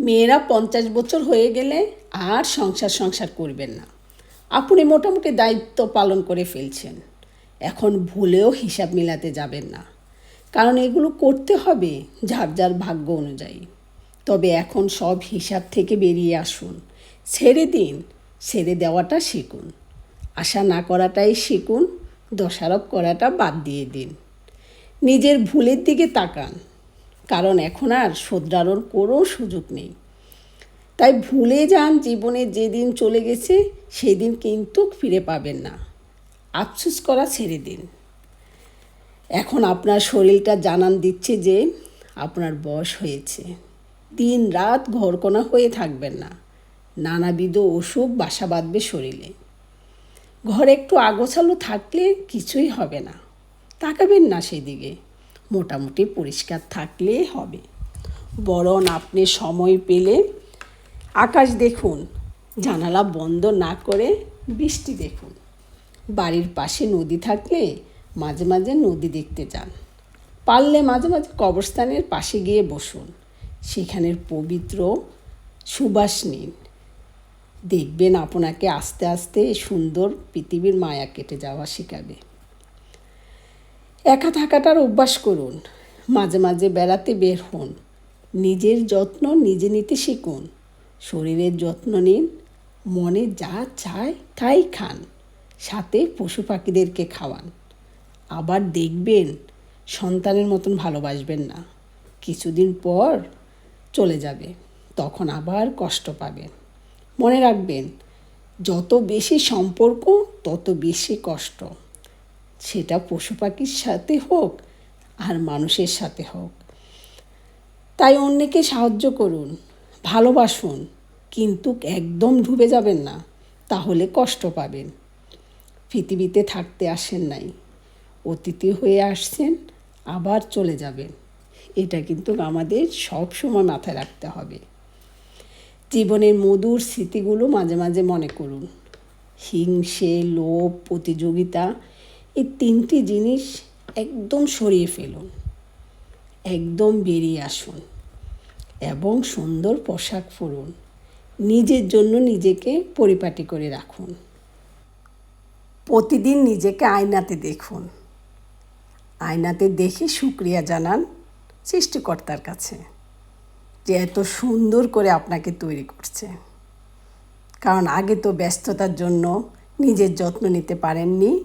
মেয়েরা পঞ্চাশ বছর হয়ে গেলে আর সংসার সংসার করবেন না। আপনি মোটামুটি দায়িত্ব পালন করে ফেলছেন। এখন ভুলেও হিসাব মিলাতে যাবেন না। কারণ এগুলো করতে হবে যার যার ভাগ্য অনুযায়ী। তবে এখন সব হিসাব থেকে বেরিয়ে আসুন। ছেড়ে দিন, ছেড়ে দেওয়াটা শিখুন। আশা না করাটাই শিখুন, দোষারোপ করাটা বাদ দিয়ে দিন। নিজের ভুলের দিকে তাকান। কারণ এখন আর শোধরানোর কোনো সুযোগ নেই। তাই ভুলে যান জীবনে যেদিন চলে গেছে সেই দিন কিন্তু ফিরে পাবেন না। আফসুস করা ছেড়ে দিন। এখন আপনার শরীরটা জানান দিচ্ছে যে আপনার বয়স হয়েছে। দিন রাত ঘরকোনা হয়ে থাকবেন না। নানাবিধ অসুখ বাসা বাঁধবে শরীরে। ঘরে একটু আগোছালো থাকলে কিছুই হবে না। তাকাবেন না সেদিকে। মোটামুটি পরিষ্কার থাকলেই হবে। বরং আপনি সময় পেলে আকাশ দেখুন, জানালা বন্ধ না করে বৃষ্টি দেখুন। বাড়ির পাশে নদী থাকলে মাঝে মাঝে নদী দেখতে যান। পারলে মাঝে মাঝে কবরস্থানের পাশে গিয়ে বসুন। সেখানের পবিত্র সুবাস নিন। দেখবেন আপনাকে আস্তে আস্তে সুন্দর পৃথিবীর মায়া কেটে যাওয়া শেখাবে। একা থাকাটার অভ্যাস করুন। মাঝে মাঝে বেড়াতে বের হন। নিজের যত্ন নিজে নিতে শিখুন। শরীরের যত্ন নিন। মনে যা চায় তাই খান। সাথে পশু পাখিদেরকে খাওয়ান। আবার দেখবেন সন্তানের মতন ভালোবাসবেন না। কিছুদিন পর চলে যাবে। তখন আবার কষ্ট পাবেন। মনে রাখবেন, যত বেশি সম্পর্ক, তত বেশি কষ্ট। সেটা পশু পাখির সাথে হোক আর মানুষের সাথে হোক। তাই অন্যকে সাহায্য করুন, ভালোবাসুন, কিন্তু একদম ডুবে যাবেন না, তাহলে কষ্ট পাবেন। পৃথিবীতে থাকতে আসেন নাই অতিথি হয়ে আসছেন, আবার চলে যাবেন। এটা কিন্তু আমাদের সব সময় মাথায় রাখতে হবে। জীবনের মধুর স্মৃতিগুলো মাঝে মাঝে মনে করুন। হিংসে, লোভ, প্রতিযোগিতা এই তিনটি জিনিস একদম সরিয়ে ফেলুন, একদম বেরিয়ে আসুন এবং সুন্দর পোশাক পরুন। নিজের জন্য নিজেকে পরিপাটি করে রাখুন। প্রতিদিন নিজেকে আয়নাতে দেখুন। আয়নাতে দেখে শুক্রিয়া জানান সৃষ্টিকর্তার কাছে যে এত সুন্দর করে আপনাকে তৈরি করছে। কারণ আগে তো ব্যস্ততার জন্য নিজের যত্ন নিতে পারেননি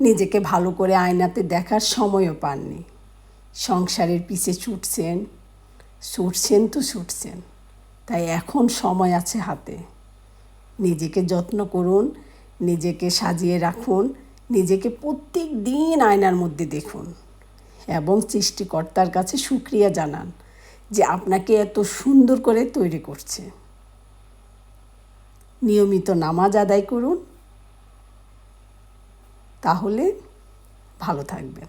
নিজেকে ভালো করে আয়নাতে দেখার সময়ও পাননি। সংসারের পিছে ছুটছেন ছুটছেন তো ছুটছেন, তাই এখন সময় আছে হাতে। নিজেকে যত্ন করুন, নিজেকে সাজিয়ে রাখুন, নিজেকে প্রত্যেক দিন আয়নার মধ্যে দেখুন এবং সৃষ্টিকর্তার কাছে সুক্রিয়া জানান যে আপনাকে এত সুন্দর করে তৈরি করছে। নিয়মিত নামাজ আদায় করুন তাহলে ভালো থাকবেন।